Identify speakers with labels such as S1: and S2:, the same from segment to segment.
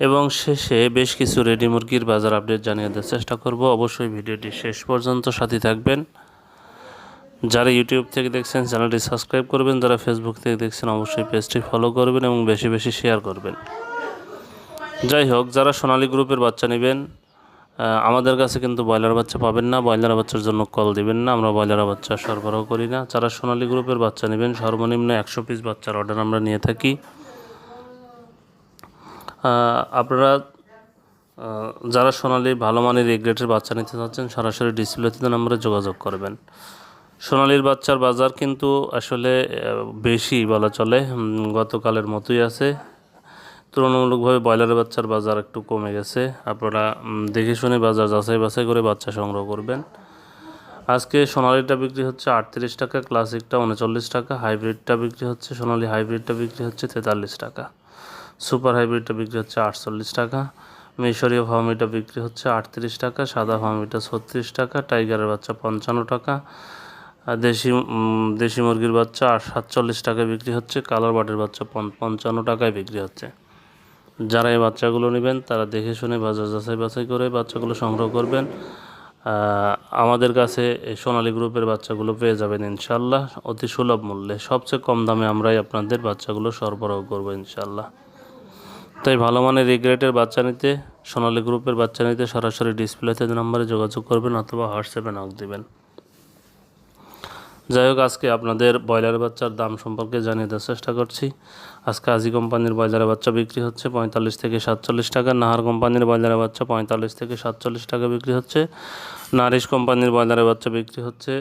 S1: এবং শেষে বেশ কিছু রেডি মুরগির বাজার আপডেট জানিয়ে দেওয়ার চেষ্টা করব। অবশ্যই ভিডিওটি শেষ পর্যন্ত সাথে থাকবেন। যারা ইউটিউব থেকে দেখছেন, চ্যানেলটি সাবস্ক্রাইব করবেন। যারা ফেসবুক থেকে দেখছেন, অবশ্যই পেজটি ফলো করবেন এবং বেশি বেশি শেয়ার করবেন। যাই হোক, যারা সোনালী গ্রুপের বাচ্চা নেবেন আমাদের কাছে কিন্তু ব্রয়লার বাচ্চা পাবেন না। ব্রয়লার বাচ্চার জন্য কল দিবেন না। আমরা ব্রয়লার বাচ্চা সরবরাহ করি না। যারা সোনালী গ্রুপের বাচ্চা নেবেন, সর্বনিম্ন একশো পিস বাচ্চার অর্ডার আমরা নিয়ে থাকি। আপনারা যারা সোনালি ভালো মানের এ বাচ্চা নিতে চাচ্ছেন, সরাসরি ডিসপ্লেতে নম্বরে যোগাযোগ করবেন। সোনালির বাচ্চার বাজার কিন্তু আসলে বেশি বলা চলে গতকালের মতোই আছে। তুলনামূলকভাবে ব্রয়লারের বাচ্চার বাজার একটু কমে গেছে। আপনারা দেখে শুনে বাজার যাচাই বাছাই করে বাচ্চা সংগ্রহ করবেন। আজকে সোনালিটা বিক্রি হচ্ছে আটত্রিশ টাকা, ক্লাসিকটা উনচল্লিশ টাকা, হাইব্রিডটা বিক্রি হচ্ছে, সোনালি হাইব্রিডটা বিক্রি হচ্ছে তেতাল্লিশ টাকা। সুপার হাইব্রিডটা বিক্রি হচ্ছে আটচল্লিশ টাকা। মিশরীয় ফার্মিটা বিক্রি হচ্ছে আটত্রিশ টাকা, সাদা ফার্মিটা ছত্রিশ টাকা, টাইগারের বাচ্চা পঞ্চান্ন টাকা দেশি দেশি মুরগির বাচ্চা সাতচল্লিশ টাকায় বিক্রি হচ্ছে, কালার বাটের বাচ্চা পঞ্চ- পঞ্চান্ন টাকায় বিক্রি হচ্ছে। যারা এই বাচ্চাগুলো নেবেন, তারা দেখে শুনে বাজার যাচাই বাছাই করে বাচ্চাগুলো সংগ্রহ করবেন। আমাদের কাছে সোনালী গ্রুপের বাচ্চাগুলো পেয়ে যাবেন ইনশাল্লাহ, অতি সুলভ মূল্যে। সবচেয়ে কম দামে আমরাই আপনাদের বাচ্চাগুলো সরবরাহ করব ইনশাল্লাহ। তাই ভালো মানের এই গ্রেটের বাচ্চা নিতে, সোনালী গ্রুপের বাচ্চা নিতে সরাসরি ডিসপ্লেতে নাম্বারে যোগাযোগ করবেন অথবা হোয়াটসঅ্যাপে নক দেবেন। যাই হোক, আজকে আপনাদের ব্রয়লার বাচ্চার দাম সম্পর্কে জানিয়ে দেওয়ার চেষ্টা করছি। আজকে আজি কোম্পানির ব্রয়লার বাচ্চা বিক্রি হচ্ছে পঁয়তাল্লিশ থেকে সাতচল্লিশ টাকা। নাহার কোম্পানির ব্রয়লার বাচ্চা পঁয়তাল্লিশ থেকে সাতচল্লিশ টাকা বিক্রি হচ্ছে। নারিশ কোম্পানির ব্রয়লারের বাচ্চা বিক্রি হচ্ছে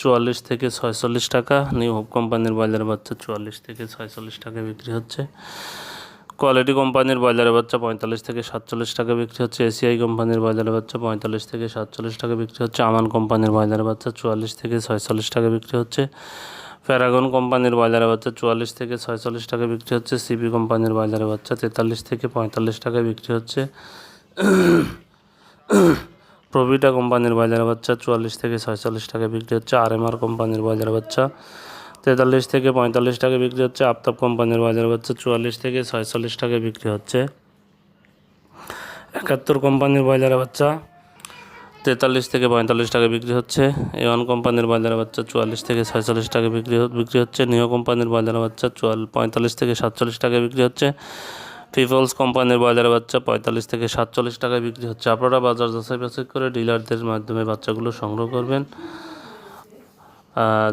S1: চুয়াল্লিশ থেকে ছয়চল্লিশ টাকা। নিউ হোপ কোম্পানির ব্রয়লার বাচ্চা চুয়াল্লিশ থেকে ছয়চল্লিশ টাকা বিক্রি হচ্ছে। কোয়ালিটি কোম্পানির ব্রয়লারের বাচ্চা পঁয়তাল্লিশ থেকে সাতচল্লিশ টাকা বিক্রি হচ্ছে। এসিআই কোম্পানির ব্রয়লারের বাচ্চা পঁয়তাল্লিশ থেকে সাতচল্লিশ টাকা বিক্রি হচ্ছে। আমান কোম্পানির ব্রয়লারের বাচ্চা চুয়াল্লিশ থেকে ছয়চল্লিশ টাকা বিক্রি হচ্ছে। প্যারাগন কোম্পানির ব্রয়লারের বাচ্চা চুয়াল্লিশ থেকে ছয়চল্লিশ টাকা বিক্রি হচ্ছে। সিপি কোম্পানির ব্রয়লারের বাচ্চা তেতাল্লিশ থেকে পঁয়তাল্লিশ টাকা বিক্রি হচ্ছে। প্রভিটা কোম্পানির ব্রয়লারের বাচ্চা চুয়াল্লিশ থেকে ছয়চল্লিশ টাকা বিক্রি হচ্ছে। আর এম আর কোম্পানির ব্রয়লারের বাচ্চা তেতাল্লিশ থেকে পঁয়তাল্লিশ টাকা বিক্রি হচ্ছে, আফতাব কোম্পানির বাজার বাচ্চা চুয়াল্লিশ থেকে ছয়চল্লিশ টাকা বিক্রি হচ্ছে। একাত্তর কোম্পানির ব্রয়লারের বাচ্চা তেতাল্লিশ থেকে পঁয়তাল্লিশ টাকা বিক্রি হচ্ছে এ ওয়ান কোম্পানির বাজারের বাচ্চা চুয়াল্লিশ থেকে ছয়চল্লিশ টাকা বিক্রি বিক্রি হচ্ছে নিও কোম্পানির বাজারের বাচ্চা চুয়াল পঁয়তাল্লিশ থেকে সাতচল্লিশ টাকা বিক্রি হচ্ছে। পিপলস কোম্পানির বাজারের বাচ্চা পঁয়তাল্লিশ থেকে সাতচল্লিশ টাকা বিক্রি হচ্ছে। আপনারা বাজার যাচাই বাছাই করে ডিলারদের মাধ্যমে বাচ্চাগুলো সংগ্রহ করবেন।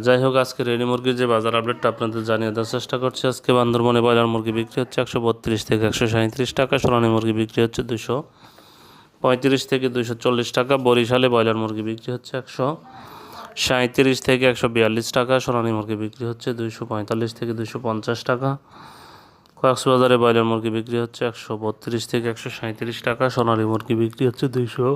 S1: যাই হোক আজকে রেডি মুরগির যে বাজার আপডেটটা আপনাদের জানিয়ে দেওয়ার চেষ্টা করছি। আজকে বান্দরবনে ব্রয়লার মুরগি বিক্রি হচ্ছে একশো বত্রিশ থেকে একশো সাঁত্রিশ টাকা, সোনালী মুরগি বিক্রি হচ্ছে দুশো পঁয়ত্রিশ থেকে দুশো চল্লিশ টাকা, বরিশালে ব্রয়লার মুরগি বিক্রি হচ্ছে একশো সাঁত্রিশ থেকে একশো বিয়াল্লিশ টাকা, সোনালী মুরগি বিক্রি হচ্ছে দুইশো পঁয়তাল্লিশ থেকে দুশো পঞ্চাশ টাকা। কক্সবাজারে ব্রয়লার মুরগি বিক্রি হচ্ছে একশো বত্রিশ থেকে একশো সাঁত্রিশ টাকা, সোনালী মুরগি বিক্রি হচ্ছে দুইশো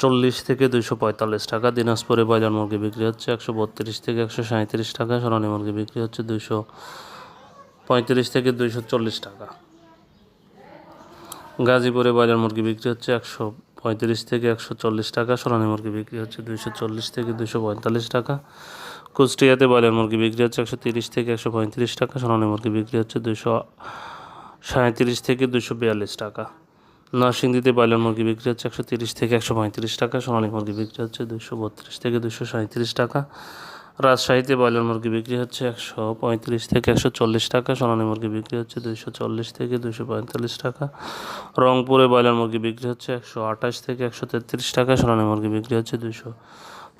S1: চল্লিশ থেকে দুইশো পঁয়তাল্লিশ টাকা। দিনাজপুরে ব্রয়লার মুরগি বিক্রি হচ্ছে একশো বত্রিশ থেকে একশো সাঁত্রিশ টাকা। সোনালী মুরগি বিক্রি হচ্ছে দুইশো পঁয়ত্রিশ থেকে দুইশো চল্লিশ টাকা। গাজীপুরে ব্রয়লার মুরগি বিক্রি হচ্ছে একশো পঁয়ত্রিশ থেকে একশো চল্লিশ টাকা। সোনালী মুরগি বিক্রি হচ্ছে দুইশো চল্লিশ থেকে দুইশো পঁয়তাল্লিশ টাকা। কুষ্টিয়াতে ব্রয়লার মুরগি বিক্রি হচ্ছে একশো তিরিশ থেকে একশো পঁয়ত্রিশ টাকা। সোনালী মুরগি বিক্রি হচ্ছে দুইশো সাঁত্রিশ থেকে দুশো বিয়াল্লিশ টাকা। নরসিংদীতে ব্রয়লার মুরগি বিক্রি হচ্ছে একশো তিরিশ থেকে একশো পঁয়ত্রিশ টাকা, সোনালী মুরগি বিক্রি হচ্ছে দুশো বত্রিশ থেকে দুশো সাঁত্রিশ টাকা। রাজশাহীতে ব্রয়লার মুরগি বিক্রি হচ্ছে একশো পঁয়ত্রিশ থেকে একশো চল্লিশ টাকা, সোনালী মুরগি বিক্রি হচ্ছে দুশো চল্লিশ থেকে দুশো পঁয়তাল্লিশ টাকা। রংপুরে ব্রয়লার মুরগি বিক্রি হচ্ছে একশো আঠাশ থেকে একশো তেত্রিশ টাকা, সোনালী মুরগি বিক্রি হচ্ছে দুশো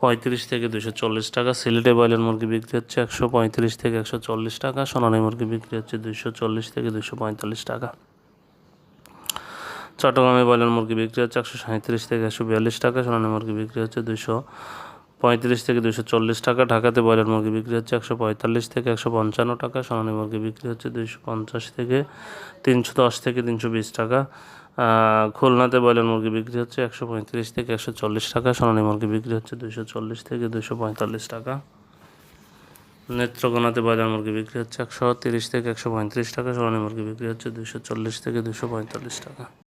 S1: পঁয়ত্রিশ থেকে দুশো চল্লিশ টাকা। সিলেটে ব্রয়লার মুরগি বিক্রি হচ্ছে একশো পঁয়ত্রিশ থেকে একশো চল্লিশ টাকা, সোনালী মুরগি বিক্রি হচ্ছে দুশো চল্লিশ থেকে দুশো পঁয়তাল্লিশ টাকা। চট্টগ্রামে ব্রয়লার মুরগি বিক্রি হচ্ছে একশো সাঁত্রিশ থেকে একশো বিয়াল্লিশ টাকা, সোনালী মুরগি বিক্রি হচ্ছে দুশো পঁয়ত্রিশ থেকে দুশো চল্লিশ টাকা, ঢাকাতে ব্রয়লার মুরগি বিক্রি হচ্ছে একশো পঁয়তাল্লিশ থেকে একশো পঞ্চান্ন টাকা, সোনালী মুরগি বিক্রি হচ্ছে দুশো পঞ্চাশ থেকে তিনশো দশ থেকে তিনশো বিশ টাকা। খুলনাতে ব্রয়লার মুরগি বিক্রি হচ্ছে একশো পঁয়ত্রিশ থেকে একশো চল্লিশ টাকা, সোনালী মুরগি বিক্রি হচ্ছে দুশো চল্লিশ থেকে দুশো পঁয়তাল্লিশ টাকা। নেত্রকোনাতে ব্রয়লার মুরগি বিক্রি হচ্ছে একশো তিরিশ থেকে একশো পঁয়ত্রিশ টাকা, সোনালী মুরগি বিক্রি হচ্ছে দুশো চল্লিশ থেকে দুশো পঁয়তাল্লিশ টাকা।